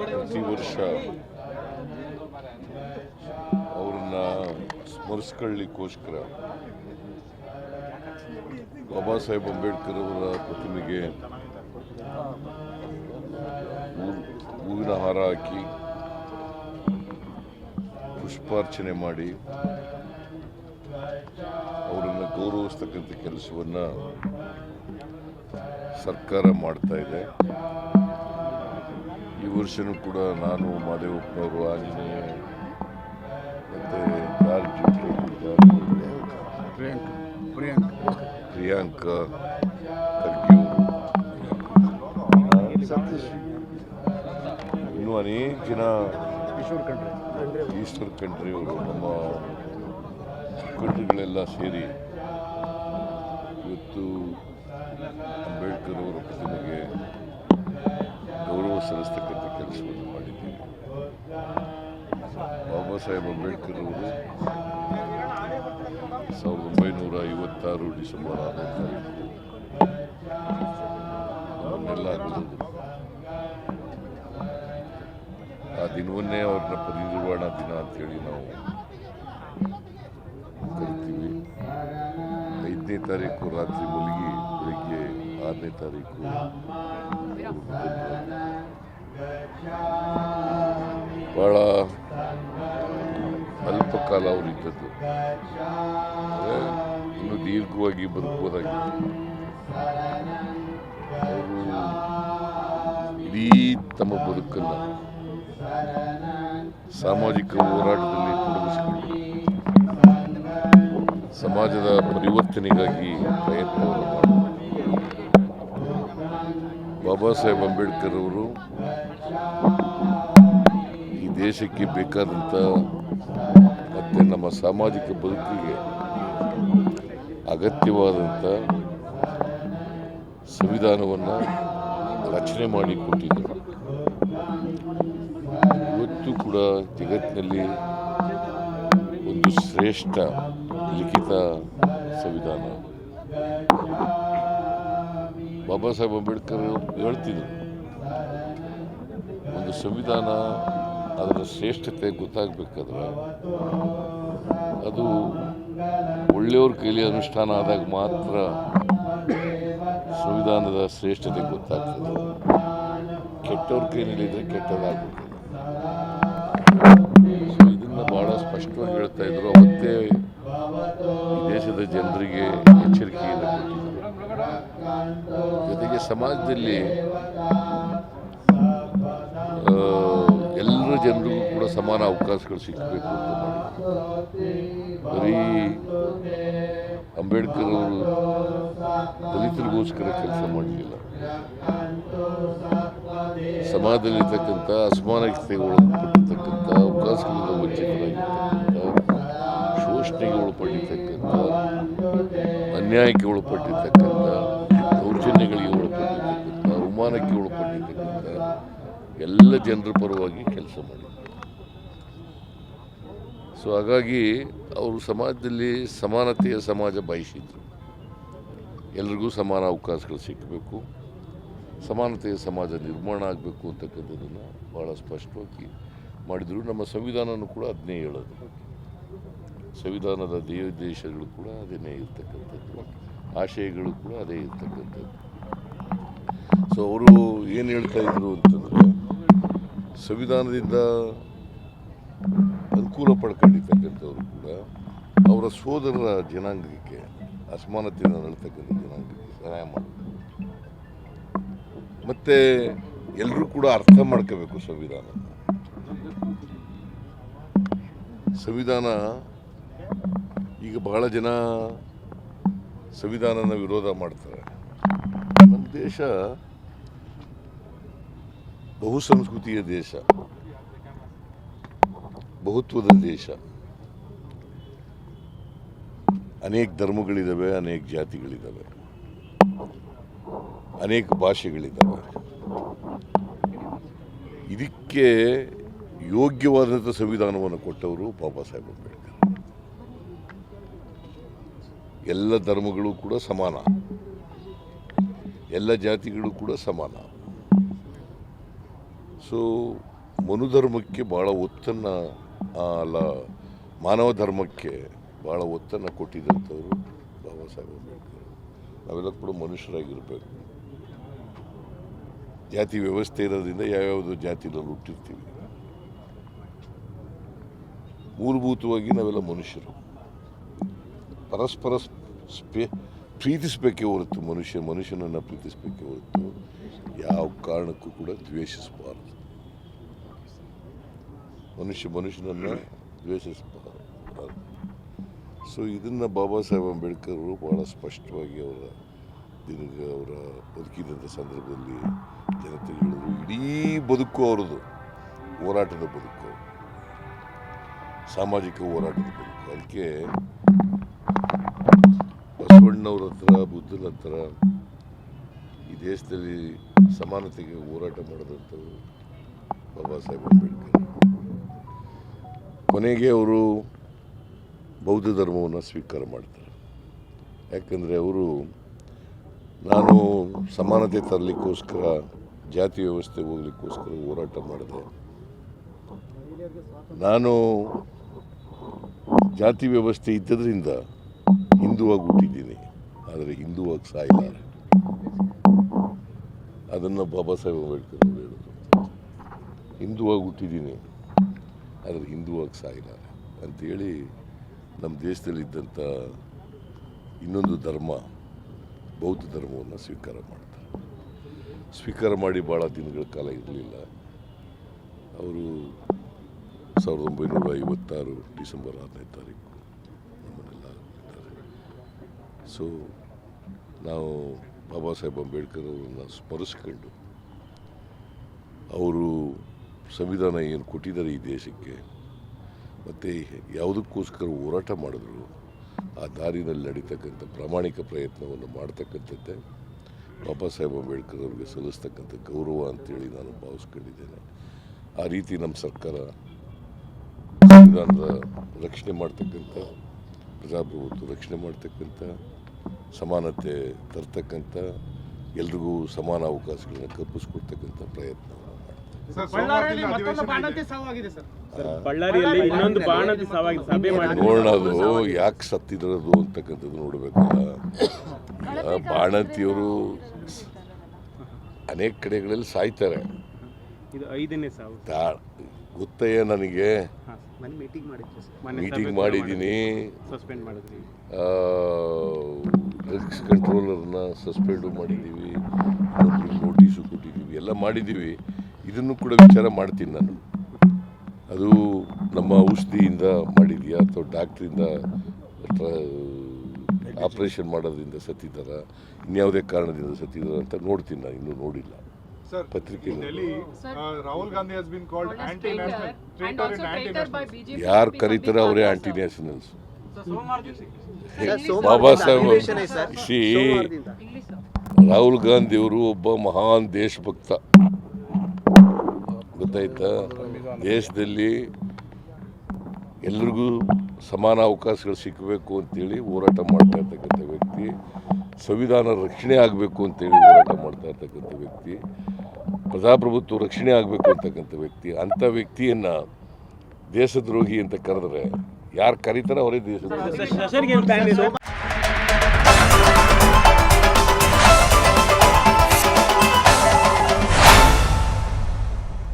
ಪ್ರತಿ ವರ್ಷ ಅವ್ರನ್ನ ಸ್ಮರಿಸ್ಕೊಳ್ಳಿಕ್ಕೋಸ್ಕರ ಬಾಬಾ ಸಾಹೇಬ್ ಅಂಬೇಡ್ಕರ್ ಅವರ ಪ್ರತಿಮೆಗೆ ಹೂವಿನ ಹಾರ ಹಾಕಿ ಪುಷ್ಪಾರ್ಚನೆ ಮಾಡಿ ಅವರನ್ನು ಗೌರವಿಸ್ತಕ್ಕಂಥ ಕೆಲಸವನ್ನು ಸರ್ಕಾರ ಮಾಡ್ತಾ ಇದೆ. ವರ್ಷನೂ ಕೂಡ ನಾನು ಮಾದೇವಪ್ಪನವರು ಆಂಜನೇಯ ಮತ್ತು ಪ್ರಿಯಾಂಕ ಪ್ರಿಯಾಂಕ್ ಪ್ರಿಯಾಂಕ್. ಪ್ರಿಯಾಂಕ ಖರ್ಗೆ ಅವರು ಸತೀಶ್. ಇನ್ನೂ ಅನೇಕ ಜನ ಈಸ್ಟರ್ ಕಂಟ್ರಿಯವರು ನಮ್ಮ ಕಂಟ್ರಿಗಳೆಲ್ಲ ಸೇರಿ ಇವತ್ತು ಅಂಬೇಡ್ಕರ್ ಅವರ ಪ್ರತಿಮೆಗೆ ಗೌರವ ಸಲ್ಲಿಸ್ತಕ್ಕಂಥ ಕೆಲಸವನ್ನು ಮಾಡಿದ್ದೀವಿ. ಬಾಬಾ ಸಾಹೇಬ್ ಅಂಬೇಡ್ಕರ್ ಅವರು ಸಾವಿರದ ಒಂಬೈನೂರ ಐವತ್ತಾರು ಡಿಸೆಂಬರ್ ಆರನೇ ತಾರೀಕು ನಮ್ಮನ್ನೆಲ್ಲ ಆ ದಿನವನ್ನೇ ಅವ್ರನ್ನ ಪರಿನಿರ್ವಾಣ ದಿನ ಅಂತೇಳಿ ನಾವು ಕರಿತೀವಿ. ಐದನೇ ತಾರೀಕು ರಾತ್ರಿ ಮಲಗಿ ಬೆಳಿಗ್ಗೆ ಆರನೇ ತಾರೀಕು. ಭಾಳ ಅಲ್ಪ ಕಾಲ ಅವರಿದ್ದದ್ದು ಇನ್ನು ದೀರ್ಘವಾಗಿ ಬದುಕುವುದಾಗಿತ್ತು ಅವರು ಇಡೀ ತಮ್ಮ ಬದುಕನ್ನು ಸಾಮಾಜಿಕ ಹೋರಾಟದಲ್ಲಿ ತೊಡಗಿಸಿಕೊಂಡು ಸಮಾಜದ ಪರಿವರ್ತನೆಗಾಗಿ ಪ್ರಯತ್ನವನ್ನು ಮಾಡಿದರು ಬಾಬಾ ಸಾಹೇಬ್ ಅಂಬೇಡ್ಕರ್ ಅವರು ಈ ದೇಶಕ್ಕೆ ಬೇಕಾದಂಥ ಮತ್ತು ನಮ್ಮ ಸಾಮಾಜಿಕ ಬದುಕಿಗೆ ಅಗತ್ಯವಾದಂಥ ಸಂವಿಧಾನವನ್ನು ರಚನೆ ಮಾಡಿ ಕೊಟ್ಟಿದ್ದರು. ಇವತ್ತು ಕೂಡ ಜಗತ್ತಿನಲ್ಲಿ ಒಂದು ಶ್ರೇಷ್ಠ ಲಿಖಿತ ಸಂವಿಧಾನ. ಬಾಬಾ ಸಾಹೇಬ್ ಅಂಬೇಡ್ಕರ್ ಹೇಳ್ತಿದ್ರು, ಒಂದು ಸಂವಿಧಾನ ಅದರ ಶ್ರೇಷ್ಠತೆ ಗೊತ್ತಾಗಬೇಕಾದ್ರೆ ಅದು ಒಳ್ಳೆಯವ್ರ ಕೈಲಿ ಅನುಷ್ಠಾನ ಆದಾಗ ಮಾತ್ರ ಸಂವಿಧಾನದ ಶ್ರೇಷ್ಠತೆ ಗೊತ್ತಾಗ್ತದೆ. ಕೆಟ್ಟವ್ರ ಕೈನಲ್ಲಿದ್ದರೆ ಕೆಟ್ಟದಾಗ್ಬಿಡ್ತದೆ. ಸೊ ಇದನ್ನು ಭಾಳ ಸ್ಪಷ್ಟವಾಗಿ ಹೇಳ್ತಾ ಇದ್ರು. ಅವತ್ತೇ ದೇಶದ ಜನರಿಗೆ ಎಚ್ಚರಿಕೆಯನ್ನು ಕೊಟ್ಟಿದ್ರು. ಜೊತೆಗೆ ಸಮಾಜದಲ್ಲಿ ಎಲ್ಲರ ಜನರಿಗೂ ಕೂಡ ಸಮಾನ ಅವಕಾಶಗಳು ಸಿಗಬೇಕು ಅಂತ ಬರೀ ಅಂಬೇಡ್ಕರ್ ಅವರು ದಲಿತರಿಗೋಸ್ಕರ ಕೆಲಸ ಮಾಡಲಿಲ್ಲ. ಸಮಾಜದಲ್ಲಿರ್ತಕ್ಕಂಥ ಅಸಮಾನತೆಗೆ ಒಳಪಟ್ಟಿರ್ತಕ್ಕಂಥ ಅವಕಾಶಗಳಿಂದ ವಂಚಿತರಾಗಿರ್ತಕ್ಕಂಥ, ಶೋಷಣೆಗೆ ಒಳಪಟ್ಟಿರ್ತಕ್ಕಂಥ, ಅನ್ಯಾಯಕ್ಕೆ ಒಳಪಟ್ಟಿರ್ತಕ್ಕಂಥ ದೌರ್ಜನ್ಯಗಳಿಗೆ ಒಳಪಟ್ಟಿರ್ತಕ್ಕಂಥ ಅವಮಾನಕ್ಕೆ ಒಳಪಟ್ಟಿರ್ತಕ್ಕಂಥ ಎಲ್ಲ ಜನರ ಪರವಾಗಿ ಕೆಲಸ ಮಾಡಿದ್ದಾರೆ ಸೊ ಹಾಗಾಗಿ ಅವರು ಸಮಾಜದಲ್ಲಿ ಸಮಾನತೆಯ ಸಮಾಜ ಬಯಸಿದ್ರು. ಎಲ್ರಿಗೂ ಸಮಾನ ಅವಕಾಶಗಳು ಸಿಕ್ಕಬೇಕು ಸಮಾನತೆಯ ಸಮಾಜ ನಿರ್ಮಾಣ ಆಗಬೇಕು ಅಂತಕ್ಕಂಥದ್ದನ್ನು ಭಾಳ ಸ್ಪಷ್ಟವಾಗಿ ಮಾಡಿದರು. ನಮ್ಮ ಸಂವಿಧಾನನೂ ಕೂಡ ಅದನ್ನೇ ಹೇಳೋದು. ಸಂವಿಧಾನದ ದೇವ ದೇಶಗಳು ಕೂಡ ಅದನ್ನೇ ಇರ್ತಕ್ಕಂಥದ್ದು. ಆಶಯಗಳು ಕೂಡ ಅದೇ ಇರ್ತಕ್ಕಂಥದ್ದು. ಸೊ ಅವರು ಏನು ಹೇಳ್ತಾ ಇದ್ರು ಅಂತಂದರೆ, ಸಂವಿಧಾನದಿಂದ ಅನುಕೂಲ ಪಡ್ಕೊಂಡಿರ್ತಕ್ಕಂಥವ್ರು ಕೂಡ ಅವರ ಸೋದರರ ಜನಾಂಗಕ್ಕೆ, ಅಸಮಾನತೆಯನ್ನು ನಡ್ತಕ್ಕಂಥ ಜನಾಂಗಕ್ಕೆ ಸಹಾಯ ಮಾಡಬೇಕು. ಮತ್ತು ಎಲ್ಲರೂ ಕೂಡ ಅರ್ಥ ಮಾಡ್ಕೋಬೇಕು ಸಂವಿಧಾನ. ಸಂವಿಧಾನ ಈಗ ಬಹಳ ಜನ ಸಂವಿಧಾನನ ವಿರೋಧ ಮಾಡ್ತಾರೆ. ನಮ್ಮ ದೇಶ ಬಹುಸಂಸ್ಕೃತಿಯ ದೇಶ, ಬಹುತ್ವದ ದೇಶ. ಅನೇಕ ಧರ್ಮಗಳಿದ್ದಾವೆ ಅನೇಕ ಜಾತಿಗಳಿದ್ದಾವೆ ಅನೇಕ ಭಾಷೆಗಳಿದ್ದಾವೆ ಇದಕ್ಕೆ ಯೋಗ್ಯವಾದಂಥ ಸಂವಿಧಾನವನ್ನು ಕೊಟ್ಟವರು ಬಾಬಾ ಸಾಹೇಬ್ ಅಂಬೇಡ್ಕರ್. ಎಲ್ಲ ಧರ್ಮಗಳು ಕೂಡ ಸಮಾನ. ಎಲ್ಲ ಜಾತಿಗಳು ಕೂಡ ಸಮಾನ. ಸೊ ಮನುಧರ್ಮಕ್ಕೆ ಭಾಳ ಒತ್ತನ್ನು ಅಲ್ಲ, ಮಾನವ ಧರ್ಮಕ್ಕೆ ಭಾಳ ಒತ್ತನ್ನು ಕೊಟ್ಟಿದ್ದಂಥವ್ರು ಬಾಬಾ ಸಾಹೇಬ್ ಅಂಬೇಡ್ಕರ್. ನಾವೆಲ್ಲ ಕೂಡ ಮನುಷ್ಯರಾಗಿರ್ಬೇಕು. ಜಾತಿ ವ್ಯವಸ್ಥೆ ಇರೋದ್ರಿಂದ ಯಾವ್ಯಾವುದೋ ಜಾತಿನಲ್ಲಿ ಹುಟ್ಟಿರ್ತೀವಿ. ಮೂಲಭೂತವಾಗಿ ನಾವೆಲ್ಲ ಮನುಷ್ಯರು. ಪರಸ್ಪರ ಸ್ಪೇ ಪ್ರೀತಿಸಬೇಕೇ ಹೊರತು ಮನುಷ್ಯ, ಮನುಷ್ಯನನ್ನು ಪ್ರೀತಿಸಬೇಕೇ ಹೊರತು ಯಾವ ಕಾರಣಕ್ಕೂ ಕೂಡ ದ್ವೇಷಿಸಬಾರದು. ಮನುಷ್ಯ ಮನುಷ್ಯನನ್ನು ದ್ವೇಷಿಸಬಾರದು. ಸೊ ಇದನ್ನು ಬಾಬಾ ಸಾಹೇಬ್ ಅಂಬೇಡ್ಕರ್ ಅವರು ಭಾಳ ಸ್ಪಷ್ಟವಾಗಿ ಅವರ ದಿನಗ ಅವರ ಬದುಕಿದಂಥ ಸಂದರ್ಭದಲ್ಲಿ ಜನತೆ ಹೇಳಿದ್ರು. ಇಡೀ ಬದುಕು ಅವರದು ಹೋರಾಟದ ಬದುಕು. ಸಾಮಾಜಿಕ ಹೋರಾಟದ ಬದುಕು. ಅದಕ್ಕೆ ಬಸವಣ್ಣವ್ರ ಹತ್ರ, ಬುದ್ಧನ ಹತ್ರ ಈ ದೇಶದಲ್ಲಿ ಸಮಾನತೆಗೆ ಹೋರಾಟ ಮಾಡಿದಂಥವ್ರು ಬಾಬಾ ಸಾಹೇಬ್ ಅಂಬೇಡ್ಕರ್. ಕೊನೆಗೆ ಅವರು ಬೌದ್ಧ ಧರ್ಮವನ್ನು ಸ್ವೀಕಾರ ಮಾಡ್ತಾರೆ. ಯಾಕಂದರೆ ಅವರು, ನಾನು ಸಮಾನತೆ ತರಲಿಕ್ಕೋಸ್ಕರ, ಜಾತಿ ವ್ಯವಸ್ಥೆ ಹೋಗ್ಲಿಕ್ಕೋಸ್ಕರ ಹೋರಾಟ ಮಾಡಿದೆ. ನಾನು ಜಾತಿ ವ್ಯವಸ್ಥೆ ಇದ್ದದ್ರಿಂದ ಹಿಂದೂ ಹುಟ್ಟಿದ್ದೀನಿ ಆದರೆ ಸಾಯಿದ್ದಾರೆ ಅದನ್ನು ಬಾಬಾ ಸಾಹೇಬ್ ಅಂಬೇಡ್ಕರ್ ಅವರು ಹೇಳಿದ್ರು. ಹಿಂದುವಾಗಿ ಹುಟ್ಟಿದ್ದೀನಿ ಆದರೆ ಹಿಂದುವಾಗಿ ಸಾಯಿದ್ದಾರೆ ಅಂಥೇಳಿ ನಮ್ಮ ದೇಶದಲ್ಲಿದ್ದಂಥ ಇನ್ನೊಂದು ಧರ್ಮ, ಬೌದ್ಧ ಧರ್ಮವನ್ನು ಸ್ವೀಕಾರ ಮಾಡ್ತಾರೆ. ಸ್ವೀಕಾರ ಮಾಡಿ ಭಾಳ ದಿನಗಳ ಕಾಲ ಇರಲಿಲ್ಲ. ಅವರು ಸಾವಿರದ ಒಂಬೈನೂರ ಐವತ್ತಾರು ಡಿಸೆಂಬರ್ ಆರನೇ ತಾರೀಕು ನಮ್ಮನ್ನೆಲ್ಲ ಸೊ ನಾವು ಬಾಬಾ ಸಾಹೇಬ್ ಅಂಬೇಡ್ಕರ್ ಅವರನ್ನು ಸ್ಮರಿಸ್ಕೊಂಡು ಅವರು ಸಂವಿಧಾನ ಏನು ಕೊಟ್ಟಿದ್ದಾರೆ ಈ ದೇಶಕ್ಕೆ, ಮತ್ತು ಯಾವುದಕ್ಕೋಸ್ಕರ ಹೋರಾಟ ಮಾಡಿದ್ರು, ಆ ದಾರಿನಲ್ಲಿ ನಡೀತಕ್ಕಂಥ ಪ್ರಾಮಾಣಿಕ ಪ್ರಯತ್ನವನ್ನು ಮಾಡ್ತಕ್ಕಂಥದ್ದೇ ಬಾಬಾ ಸಾಹೇಬ್ ಅಂಬೇಡ್ಕರ್ ಅವ್ರಿಗೆ ಸಲ್ಲಿಸ್ತಕ್ಕಂಥ ಗೌರವ ಅಂತೇಳಿ ನಾನು ಭಾವಿಸ್ಕೊಂಡಿದ್ದೇನೆ. ಆ ರೀತಿ ನಮ್ಮ ಸರ್ಕಾರ ಸಂವಿಧಾನದ ರಕ್ಷಣೆ ಮಾಡ್ತಕ್ಕಂಥ, ಪ್ರಜಾಪ್ರಭುತ್ವ ರಕ್ಷಣೆ ಮಾಡ್ತಕ್ಕಂಥ ಸಮಾನತೆ ತರ್ತಕ್ಕಂಥ ಎಲ್ರಿಗೂ ಸಮಾನ ಅವಕಾಶಗಳನ್ನ ಕಲ್ಪಿಸ್ಕೊಡ್ತಕ್ಕಂಥ ಪ್ರಯತ್ನ ನೋಡೋದು ಸರ್ ಬಳ್ಳಾರಿಯಲ್ಲಿ ಸೋಮವಾರದಿಂದ ಮತ್ತೊಂದು ಬಾಣಂತಿ ಸಾವಾಗಿದೆ ಸರ್. ಬಳ್ಳಾರಿಯಲ್ಲಿ ಇನ್ನೊಂದು ಬಾಣದ ಸವಾಗಿ ಸಭೆ ಮಾಡಿ ನೋಡೋಣ ಅದು ಯಾಕೆ ಸತ್ತಿದ್ರದು ಅಂತಕ್ಕಂಥದ್ದು ನೋಡಬೇಕಲ್ಲ ಈಗ ಬಾಣಂತಿಯವರು ಅನೇಕ ಕಡೆಗಳಲ್ಲಿ ಸಾಯ್ತಾರೆ. ಗೊತ್ತಯ್ಯ ನನಗೆ. ಮೀಟಿಂಗ್ ಮಾಡಿದ್ರಿ ಮೀಟಿಂಗ್ ಮಾಡಿದ್ದೀನಿ. ಸಸ್ಪೆಂಡ್ ಮಾಡಿದ್ರಿ ಡ್ರಗ್ಸ್ ಕಂಟ್ರೋಲರ್ನ ಸಸ್ಪೆಂಡು ಮಾಡಿದ್ದೀವಿ ಇನ್ನೊಬ್ರಿಗೆ ನೋಟಿಸು ಕೊಟ್ಟಿದ್ದೀವಿ ಎಲ್ಲ ಮಾಡಿದ್ದೀವಿ. ಇದನ್ನು ಕೂಡ ವಿಚಾರ ಮಾಡ್ತೀನಿ ನಾನು. ಅದು ನಮ್ಮ ಔಷಧಿಯಿಂದ ಮಾಡಿದೆಯಾ ಅಥವಾ ಡಾಕ್ಟ್ರಿಂದ ಆಪ್ರೇಷನ್ ಮಾಡೋದ್ರಿಂದ ಸತ್ತಿದ್ದಾರ ಇನ್ಯಾವುದೇ ಕಾರಣದಿಂದ ಸತ್ತಿದ್ದಾರ ಅಂತ ನೋಡ್ತೀನಿ ನಾನು ಇನ್ನೂ ನೋಡಿಲ್ಲ. ಪತ್ರಿಕೆ. ಯಾರು ಕರೀತಾರೆ ಅವರೇ ಆಂಟಿ ನ್ಯಾಷನಲ್ಸ್ ಬಾಬಾ ಸಾಹೇಬ್ ಶ್ರೀ ರಾಹುಲ್ ಗಾಂಧಿ ಅವರು ಒಬ್ಬ ಮಹಾನ್ ದೇಶಭಕ್ತ. ಗೊತ್ತಾಯ್ತಾ? ದೇಶದಲ್ಲಿ ಎಲ್ರಿಗೂ ಸಮಾನ ಅವಕಾಶಗಳು ಸಿಕ್ಕಬೇಕು ಅಂತೇಳಿ ಹೋರಾಟ ಮಾಡ್ತಾ ಇರ್ತಕ್ಕಂಥ ವ್ಯಕ್ತಿ ಸಂವಿಧಾನ ರಕ್ಷಣೆ ಆಗಬೇಕು ಅಂತೇಳಿ ಹೋರಾಟ ಮಾಡ್ತಾ ಇರ್ತಕ್ಕಂಥ ವ್ಯಕ್ತಿ ಪ್ರಜಾಪ್ರಭುತ್ವ ರಕ್ಷಣೆ ಆಗಬೇಕು ಅಂತಕ್ಕಂಥ ವ್ಯಕ್ತಿ ಅಂಥ ವ್ಯಕ್ತಿಯನ್ನು ದೇಶದ್ರೋಹಿ ಅಂತ ಕರೆದ್ರೆ ಯಾರು ಕರೀತಾರೆ ಅವರೇ ದೇಶದ್ರೋಹಿ